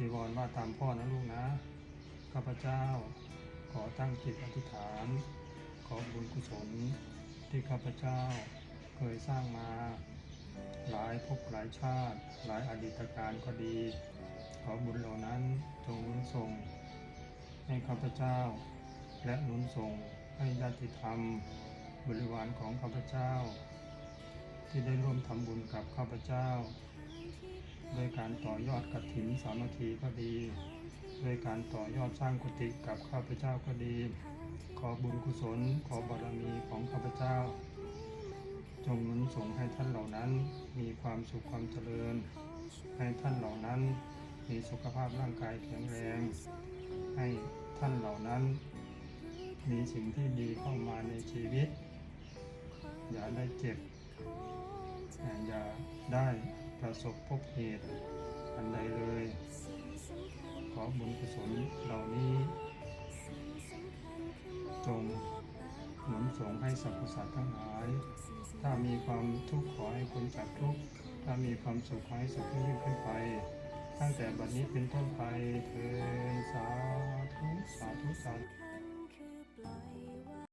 จีวรว่าตามพ่อนะลูกนะ ข้าพเจ้า ขอตั้งจิตอธิษฐาน ขอบุญกุศลที่ข้าพเจ้าเคยสร้างมา หลายภพหลายชาติ หลายอดีตการก็ดี ขอบุญเหล่านั้นจงนุนส่ง ให้ข้าพเจ้า และนุนส่งให้ญาติธรรม บริวารของข้าพเจ้า ที่ได้ร่วมทำบุญกับข้าพเจ้า การต่อยอดกฐินสามัคคีก็ดีโดยการต่อยอดสร้างกุฏิกับข้าพเจ้าก็ดี ขอบุญกุศลขอบารมีของข้าพเจ้า จงนุนส่งให้ท่านเหล่านั้นมีความสุขความเจริญ ให้ท่านเหล่านั้นมีสุขภาพร่างกายแข็งแรง ให้ท่านเหล่านั้น มีสิ่งที่ดีเข้ามาในชีวิต อย่าได้เจ็บ อย่าได้ประสบพบเหตุอันใดเลย ขอบุญกุศลเหล่านี้ จงหนุนส่งให้สรรพสัตว์ทั้งหลาย ถ้ามีความทุกข์ขอให้พ้นจากทุกข์ ถ้ามีความสุขขอให้สุขยิ่งขึ้นไป ตั้งแต่บัดนี้เป็นต้นไปเถิดสาธุสาธุสาธุคัญคือ